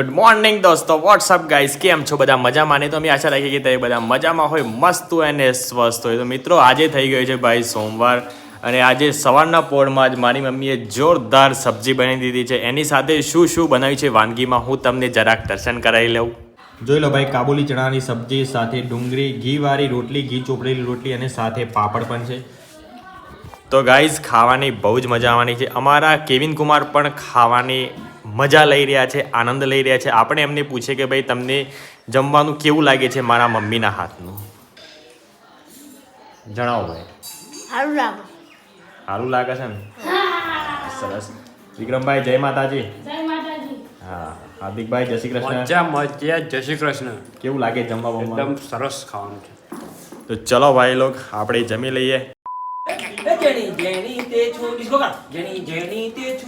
Good morning દોસ્તો what's up guys કેમ છો? બધા મજામાં ને? તો અમે આશા રાખીએ કે તમે બધા મજામાં હોય મસ્ત હોય અને સ્વસ્થ હોય. તો મિત્રો આજે થઈ ગયો છે ભાઈ સોમવાર અને આજે સવારના પોળમાં જ મારી મમ્મીએ જોરદાર સબ્જી બનાવી દીધી છે. એની સાથે શું શું બનાવ્યું છે વાનગીમાં હું તમને જરાક દર્શન કરાવી લઉં. જોઈ લો ભાઈ કાબુલી ચણાની સબ્જી સાથે ડુંગળી ઘીવાળી રોટલી ઘી ચોપડેલી રોટલી અને સાથે પાપડ પણ છે. તો ગાઈઝ ખાવાની બહુ જ મજા આવવાની છે. અમારા કેવિન કુમાર પણ ખાવાની મજા લઈ રહ્યા છે આનંદ લઈ રહ્યા છે. આપણે એમને પૂછે કે ભાઈ તમને જમવાનું કેવું લાગે છે મારા મમ્મીના હાથનું? જણાવો ભાઈ. સારું લાગે. સારું લાગે છે ને? સરસ. વિક્રમભાઈ જય માતાજી. જય માતાજી. હા. હાર્દિકભાઈ જય શ્રી કૃષ્ણ. મજા મજા જય શ્રી કૃષ્ણ. કેવું લાગે જમવા એકદમ સરસ ખાવાનું છે. તો ચલો ભાઈ લોક આપણે જમી લઈએ. જેની જેની તે છોડી ગોગા જેની જેની તે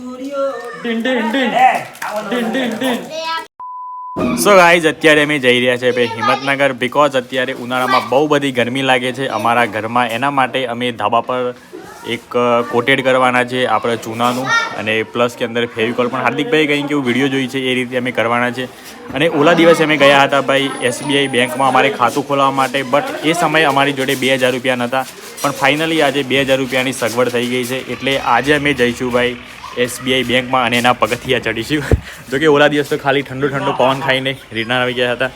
સો ગાઈઝ અત્યારે અમે જઈ રહ્યા છે ભાઈ હિંમતનગર બિકોઝ અત્યારે ઉનાળામાં બહુ બધી ગરમી લાગે છે અમારા ઘરમાં એના માટે અમે ધાબા પર એક કોટેડ કરવાના છે આપણે ચૂનાનું અને પ્લસ કે અંદર ફેવિકોલ પણ હાર્દિકભાઈ કંઈ કેવું વીડિયો જોઈ છે એ રીતે અમે કરવાના છે અને ઓલા દિવસે અમે ગયા હતા ભાઈ એસબીઆઈ બેંકમાં અમારે ખાતું ખોલાવવા માટે બટ એ સમયે અમારી જોડે બે હજાર રૂપિયા નહોતા પણ ફાઇનલી આજે બે હજાર રૂપિયાની સગવડ થઈ ગઈ છે એટલે આજે અમે જઈશું ભાઈ એસબીઆઈ બેંકમાં અને એના પગથિયા ચડીશું જો કે ઓલા દિવસ તો ખાલી ઠંડુ ઠંડુ પવન ખાઈને રીટર્ન આવી ગયા હતા.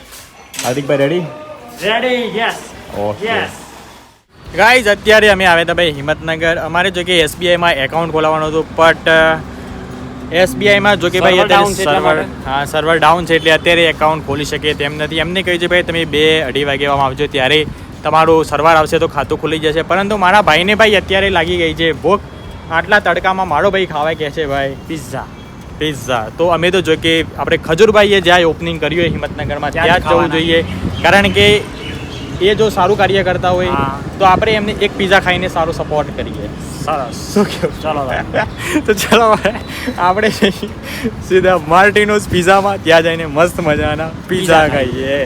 Hardikbhai ready ready yes okay guys અત્યારે અમે આવ્યા હતા ભાઈ હિંમતનગર. અમારે જો કે એસબીઆઈમાં એકાઉન્ટ ખોલાવવાનું હતું બટ એસબીઆઈમાં જો કે ભાઈ અત્યારે સર્વર હા સર્વર ડાઉન છે એટલે અત્યારે એકાઉન્ટ ખોલી શકે તેમ નથી. એમને કહ્યું છે ભાઈ તમે બે અઢી વાગ્યામાં આવજો ત્યારે તમારું સર્વર આવશે તો ખાતું ખુલી જશે. પરંતુ મારા ભાઈને ભાઈ અત્યારે લાગી ગઈ છે ભૂખ આટલા તડકામાં મારો ભાઈ ખાવા કહે છે ભાઈ. પિઝા પિઝા તો અમે તો જો કે આપણે ખજૂરભાઈએ જ્યાં ઓપનિંગ કર્યું હોય હિંમતનગરમાં ત્યાં જ જવું જોઈએ. કારણ કે એ જો સારું કાર્ય કરતા હોય તો આપણે એમને એક પિઝા ખાઈને સારો સપોર્ટ કરીએ. સરસ. શું કેવું? ચાલો ભાઈ. તો ચાલો ભાઈ, આપણે સીધા માર્ટિનોઝ પિઝામાં ત્યાં જઈને મસ્ત મજાના પિઝા ખાઈએ.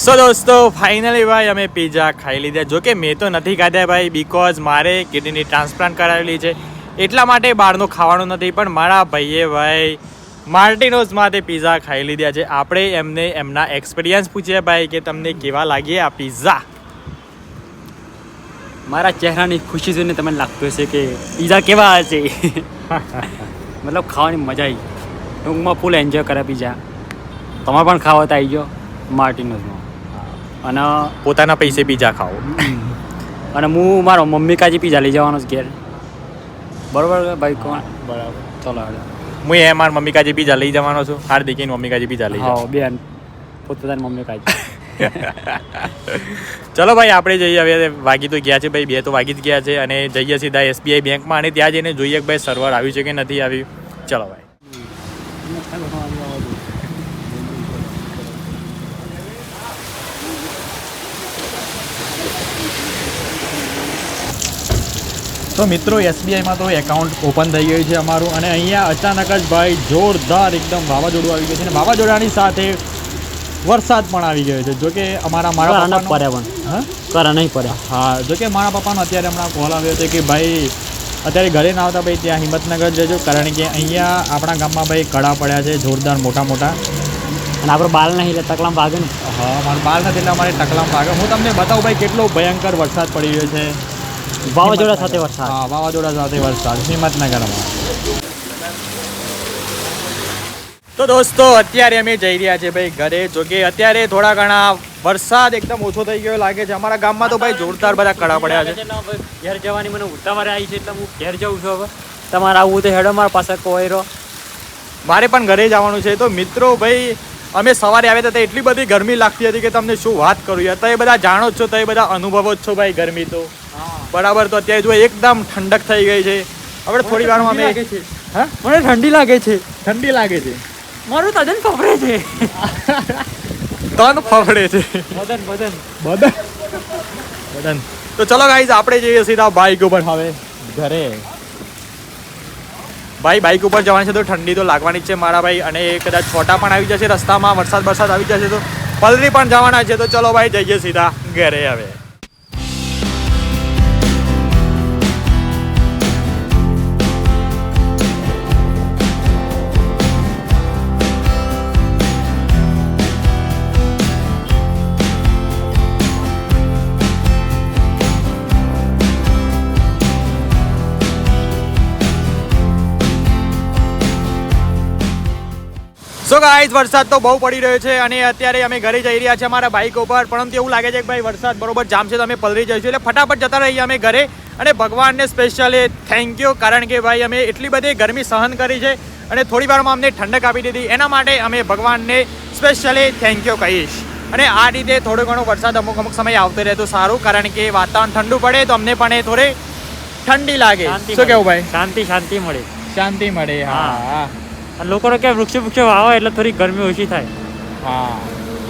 સો દોસ્તો ફાઇનલી ભાઈ અમે પિઝા ખાઈ લીધા. જો કે મેં તો નથી ખાધા ભાઈ બિકોઝ મારે કિડની ટ્રાન્સપ્લાન્ટ કરાવેલી છે. એટલા માટે બહારનું ખાવાનું નથી પણ મારા ભાઈએ ભાઈ માર્ટિનોઝમાંથી પિઝા ખાઈ લીધા છે. આપણે એમને એમના એક્સપિરિયન્સ પૂછીએ ભાઈ કે તમને કેવા લાગે આ પિઝા મારા ચહેરાની ખુશી જોઈને તમને લાગતું હશે કે પિઝા કેવા હશે મતલબ ખાવાની મજા આવી. ટૂંકમાં ફૂલ એન્જોય કરે પિઝા તમે પણ ખાવા તો આવી જાઓ માર્ટિનોઝમાં. અને પોતાના પૈસે પીઝા ખાઓ. અને હું મારો મમ્મી કાજી પીઝા લઈ જવાનો છું ઘેર. બરાબર ભાઈ કોણ? બરાબર. ચલો હું એ મારા મમ્મી કાજી પીઝા લઈ જવાનો છું. હાર્દિકની મમ્મી કાજી પીઝા લઈ જાઓ. બેન. પોતપોતાની મમ્મી કાજી. ચલો ભાઈ આપણે જઈએ. હવે વાગી તો ગયા છે ભાઈ. બે તો વાગી જ ગયા છે અને જઈએ સીધા એસબીઆઈ બેંકમાં અને ત્યાં જઈને જોઈએ કે ભાઈ સર્વર આવ્યું છે કે નથી આવ્યું. ચલો ભાઈ. તો મિત્રો એસબીઆઈમાં તો એકાઉન્ટ ઓપન થઈ ગયું છે અમારું અને અહીંયા અચાનક જ ભાઈ જોરદાર એકદમ વાવાઝોડું આવી ગયું છે અને વાવાઝોડાની સાથે વરસાદ પણ આવી ગયો છે. જોકે અમારા મારા પર્યાવરણ પપ્પાનો- પડે પણ. કરા નહીં પડ્યા હા જો કે મારા પપ્પાનો અત્યારે હમણાં કોલ આવ્યો હતો કે ભાઈ અત્યારે ઘરે ના આવતા ભાઈ ત્યાં હિંમતનગર જજો કારણ કે અહીંયા આપણા ગામમાં ભાઈ કડા પડ્યા છે જોરદાર મોટા મોટા. અને આપણે બાલ નહીં એટલે તકલામ ભાગે ને. હા મારા બાલ નથી એટલે અમારે તકલામ ભાગે. હું તમને બતાવું ભાઈ કેટલો ભયંકર વરસાદ પડી રહ્યો છે. વાવાઝોડા સાથે વરસાદ. હા વાવાઝોડા સાથે વરસાદ હિંમતનગરમાં. તો દોસ્તો અત્યારે અમે જઈ રહ્યા છીએ ભાઈ ઘરે. જો કે અત્યારે થોડા ઘણા વરસાદ એકદમ ઓછો થઈ ગયો લાગે છે. અમારા ગામમાં તો ભાઈ જોરદાર બધા કડા પડ્યા છે. ઘેર જવાની મને ઉતાવળે આવી છે એટલે હું ઘેર જઉં છું હવે. તમારે આવવું તો હેડો મારા પાસે કોઈ રહો મારે પણ ઘરે જવાનું છે. તો મિત્રો ભાઈ અમે સવારે આવ્યા હતા એટલી બધી ગરમી લાગતી હતી કે તમને શું વાત કરું યાર. તો બધા જાણો જ છો તો એ બધા અનુભવો જ છો ભાઈ ગરમી તો. બરાબર તો અત્યારે જો એકદમ ઠંડક થઈ ગઈ છે. હવે થોડી વારમાં અમે હા? મને ઠંડી લાગે છે. ઠંડી લાગે છે. મારું તદ્દન ફફડે છે. તન ફફડે છે. બદન બદન. બદન. બદન. તો ચલો ગાઈઝ આપણે જઈએ સીધા બાઇક ઉપર. હવે ઘરે. ભાઈ બાઇક ઉપર જવાની છે તો ઠંડી તો લાગવાની જ છે મારા ભાઈ. અને કદાચ છોટા પણ આવી જશે રસ્તામાં વરસાદ વરસાદ આવી જશે તો પલરી પણ જવાના છે. તો ચલો ભાઈ જઈએ સીધા ઘરે હવે. સો ગાઈઝ વરસાદ તો બહુ પડી રહ્યો છે અને અત્યારે અમે ઘરે જઈ રહ્યા છીએ અમારા બાઇક ઉપર. પરંતુ એવું લાગે છે કે ભાઈ વરસાદ બરોબર જામશે તો અમે પલરી જઈશું. એટલે ફટાફટ જતા રહીએ અમે ઘરે અને ભગવાનને સ્પેશિયલી થેન્ક યુ કારણ કે ભાઈ અમે એટલી બધી ગરમી સહન કરી છે અને થોડી વારમાં અમને ઠંડક આપી દીધી. એના માટે અમે ભગવાનને સ્પેશિયલી થેન્ક યુ કહીશ. અને આ રીતે થોડો ઘણો વરસાદ અમુક અમુક સમય આવતો રહે તો સારું કારણ કે વાતાવરણ ઠંડુ પડે તો અમને પણ એ થોડી ઠંડી લાગે. શું કેવું ભાઈ? શાંતિ શાંતિ મળે. શાંતિ મળે હા. લોકોને કે વૃક્ષો વૃક્ષો વાવો એટલે થોડી ગરમી ઓછી થાય. હા.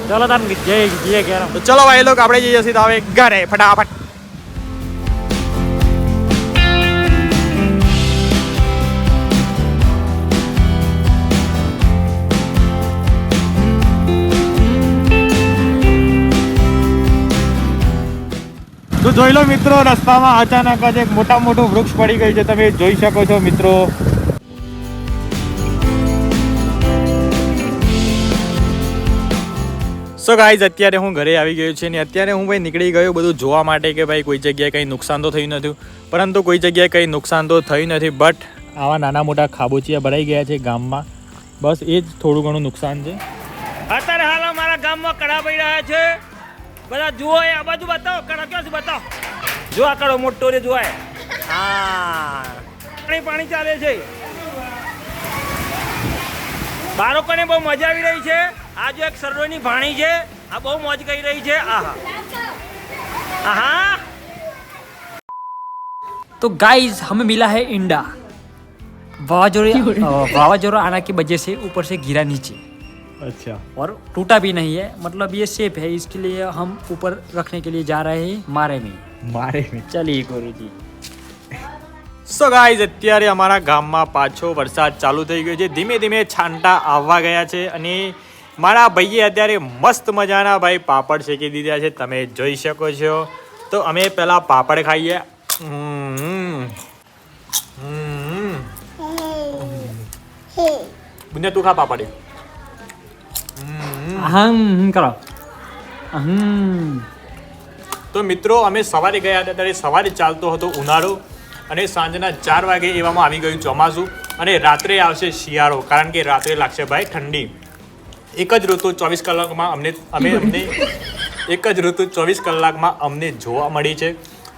ચાલો તાર જઈએ જઈએ ઘેર. તો ચલો ભાઈ લોકો આપણે જઈએ સીધા હવે ઘરે ફટાફટ. તો જોઈ લો મિત્રો રસ્તામાં અચાનક જ એક મોટા મોટું વૃક્ષ પડી ગયું છે. તમે જોઈ શકો છો મિત્રો. સો ગાઈઝ અત્યારે હું ઘરે આવી ગયો છું ને અત્યારે હું ભાઈ નીકળી ગયો બધું જોવા માટે કે ભાઈ કોઈ જગ્યાએ કંઈ નુકસાન તો થયું નથી. પરંતુ કોઈ જગ્યાએ કંઈ નુકસાન તો થયું નથી બટ આવા નાના મોટા ખાબોચિયા ભરાઈ ગયા છે ગામમાં. બસ એ જ થોડું ઘણું નુકસાન છે. અત્યારે હાલ અમારા ગામમાં કડા પડી રહ્યા છે. બધા જુઓ એ, આ બાજુ બતાવો, કડા ક્યાં છે બતાવો. જો આ કડો મોટો રે જોવાય હા, પાણી પાણી ચાલે છે. બાળકોને બહુ મજા આવી રહી છે. આ જો એક સરોની ભાણી છે આ બહુ મોજ કરી રહી છે આહા આહા तो गाइस हमें मिला है इंडा वावाजोड़ा वावाजोड़ा आना की वजह से ऊपर से गिरा नीचे અચ્છા और टूटा भी नहीं है मतलब ये सेफ है इसके लिए हम ऊपर रखने के लिए जा रहे हैं मारे में મારે चलिए गुरु जी સો ગાઈઝ અત્યારે અમારા ગામમાં પાછો વરસાદ ચાલુ થઈ ગયો છે ધીમે ધીમે છાંટા આવવા ગયા છે અને મારા ભાઈએ અત્યારે મસ્ત મજાના ભાઈ પાપડ શેકી દીધા છે તમે જોઈ શકો છો. તો અમે પહેલાં પાપડ ખાઈએ. બુને તું ખા પાપડ. હમ. કરો. હમ તો મિત્રો અમે સવારે ગયા હતા ત્યારે સવારે ચાલતો હતો ઉનાળો અને સાંજના ચાર વાગે એવામાં આવી ગયું ચોમાસું અને રાત્રે આવશે શિયાળો કારણ કે રાત્રે લાગશે ભાઈ ઠંડી. એક જ ઋતુ ચોવીસ કલાકમાં અમને અમે અમને એક જ ઋતુ ચોવીસ કલાકમાં અમને જોવા મળી છે.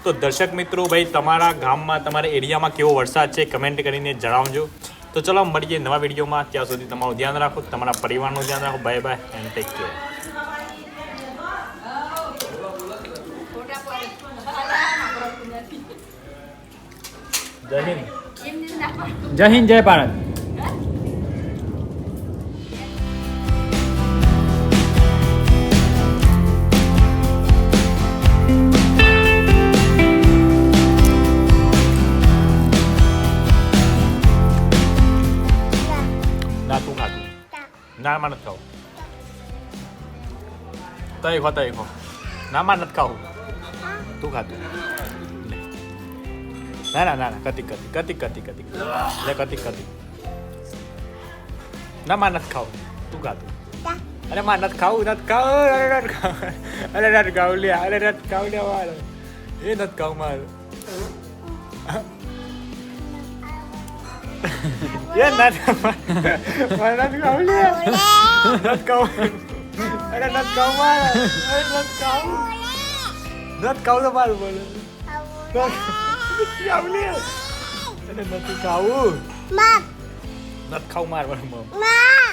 તો દર્શક મિત્રો ભાઈ તમારા ગામમાં તમારા એરિયામાં કેવો વરસાદ છે કમેન્ટ કરીને જણાવજો. તો ચલો મળીએ નવા વિડીયોમાં. ત્યાં સુધી તમારું ધ્યાન રાખો તમારા પરિવારનું ધ્યાન રાખો. Bye bye and take care જય હિન્દ. જય હિન્દ જય ભારત. ના માં નથી ખાવું તય ખો તય ખો ના માં નથી ખાવું તું ખાતું ના ના ના ના કતિક કતિક કતિક કતિક કતિક લે કતિક કતિક ના માં નથી ખાવું તું ખાતું અરે માં નથી ખાવું નથી ખાવું અરે નથી ખાવું અરે નથી ખાવું લે અરે નથી ખાવું લે મારે એ નથી ખાવું મારે એ નથી મારે નથી ખાવું લે નથી ખાવું અરે નથી ખાવું મારે અરે નથી ખાવું નથી ખાવું તો મારું બોલે નથી ખાવું લે અરે નથી ખાવું નથી ખાવું માર મારું મમ